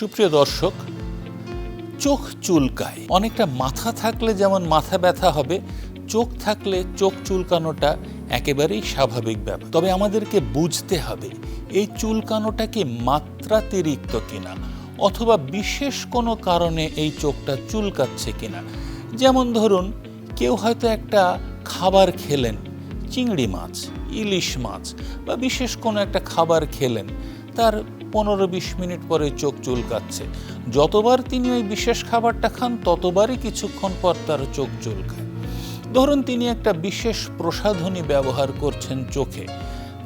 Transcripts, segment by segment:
সুপ্রিয় দর্শক, চোখ চুলকায়। অনেকটা মাথা থাকলে যেমন মাথা ব্যথা হবে, চোখ থাকলে চোখ চুলকানোটা একেবারেই স্বাভাবিক ব্যাপার। তবে আমাদেরকে বুঝতে হবে, এই চুলকানোটা কি মাত্রাতিরিক্ত কিনা, অথবা বিশেষ কোনো কারণে এই চোখটা চুলকাচ্ছে কিনা। যেমন ধরুন, কেউ হয়তো একটা খাবার খেলেন, চিংড়ি মাছ, ইলিশ মাছ, বা বিশেষ কোনো একটা খাবার খেলেন, তার পনেরো বিশ মিনিট পরে চোখ চুলকাচ্ছে। যতবার তিনি ওই বিশেষ খাবারটা খান, ততবারই কিছুক্ষণ পর তার চোখ চুলকায়। ধরুন তিনি একটা বিশেষ প্রসাধনী ব্যবহার করছেন চোখে।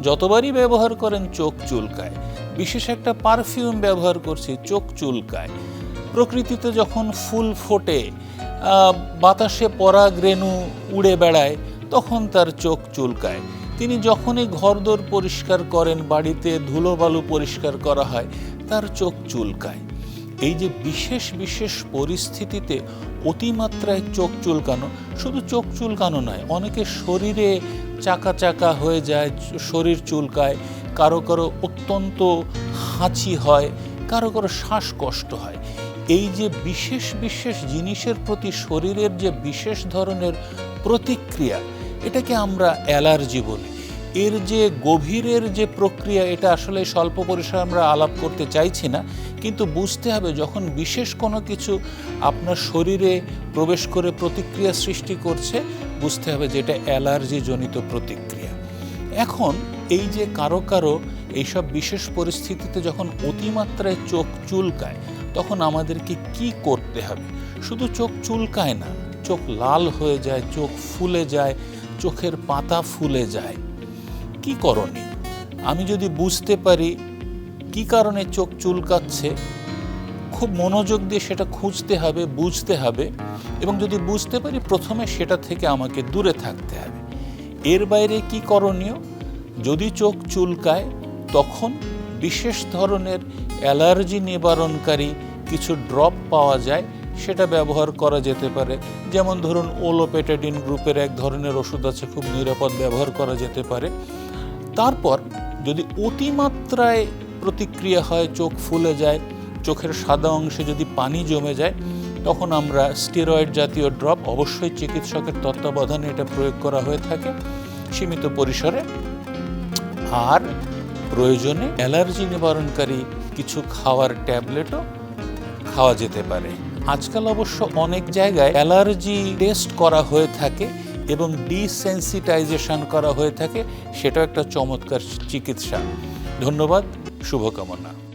যতবারই ব্যবহার করেন, চোখ চুলকায়। বিশেষ একটা পারফিউম ব্যবহার করছি, চোখ চুলকায়। প্রকৃতিতে যখন ফুল ফোটে বাতাসে পরাগ রেণু উড়ে বেড়ায়, তখন তার চোখ চুলকায়। তিনি যখনই ঘরদোর পরিষ্কার করেন, বাড়িতে ধুলোবালু পরিষ্কার করা হয়, তার চোখ চুলকায়। এই যে বিশেষ বিশেষ পরিস্থিতিতে অতিমাত্রায় চোখ চুলকানো, শুধু চোখ চুলকানো নয়, অনেকে শরীরে চাকা চাকা হয়ে যায়, শরীর চুলকায়, কারও কারও অত্যন্ত হাঁচি হয়, কারও কারও শ্বাসকষ্ট হয়। এই যে বিশেষ বিশেষ জিনিসের প্রতি শরীরের যে বিশেষ ধরনের প্রতিক্রিয়া এটাকে আমরা অ্যালার্জি বলি। এর যে গভীরের যে প্রক্রিয়া, এটা আসলে স্বল্প পরিসরে আমরা আলাপ করতে চাইছি না, কিন্তু বুঝতে হবে যখন বিশেষ কোনো কিছু আপনার শরীরে প্রবেশ করে প্রতিক্রিয়া সৃষ্টি করছে, বুঝতে হবে যে এটা অ্যালার্জি জনিত প্রতিক্রিয়া। এখন এই যে কারও কারও এইসব বিশেষ পরিস্থিতিতে যখন অতিমাত্রায় চোখ চুলকায়, তখন আমাদেরকে কি করতে হবে? শুধু চোখ চুলকায় না, চোখ লাল হয়ে যায়, চোখ ফুলে যায় চোখের পাতা ফুলে যায়। কি করণীয় আমি যদি বুঝতে পারি কি কারণে চোখ চুলকাচ্ছে, খুব মনোযোগ দিয়ে সেটা খুঁজতে হবে, বুঝতে হবে এবং যদি বুঝতে পারি প্রথমে সেটা থেকে আমাকে দূরে থাকতে হবে। এর বাইরে কি করণীয়? যদি চোখ চুলকায়, তখন বিশেষ ধরনের অ্যালার্জি নিবারণকারী কিছু ড্রপ পাওয়া যায় সেটা ব্যবহার করা যেতে পারে। যেমন ধরুন, ওলোপেটাডিন গ্রুপের এক ধরনের ওষুধ আছে, খুব নিরাপদ ব্যবহার করা যেতে পারে। তারপর, যদি অতিমাত্রায় প্রতিক্রিয়া হয়, চোখ ফুলে যায়, চোখের সাদা অংশে যদি পানি জমে যায়, তখন আমরা স্টেরয়েড জাতীয় ড্রপ, অবশ্যই চিকিৎসকের তত্ত্বাবধানে এটা প্রয়োগ করা হয়ে থাকে সীমিত পরিসরে। আর প্রয়োজনে অ্যালার্জি নিবারণকারী কিছু খাওয়ার ট্যাবলেটও খাওয়া যেতে পারে। আজকাল অবশ্য অনেক জায়গায় অ্যালার্জি টেস্ট করা হয়ে থাকে এবং ডিসেন্সিটাইজেশন করা হয়ে থাকে, সেটাও একটা চমৎকার চিকিৎসা। ধন্যবাদ, শুভকামনা।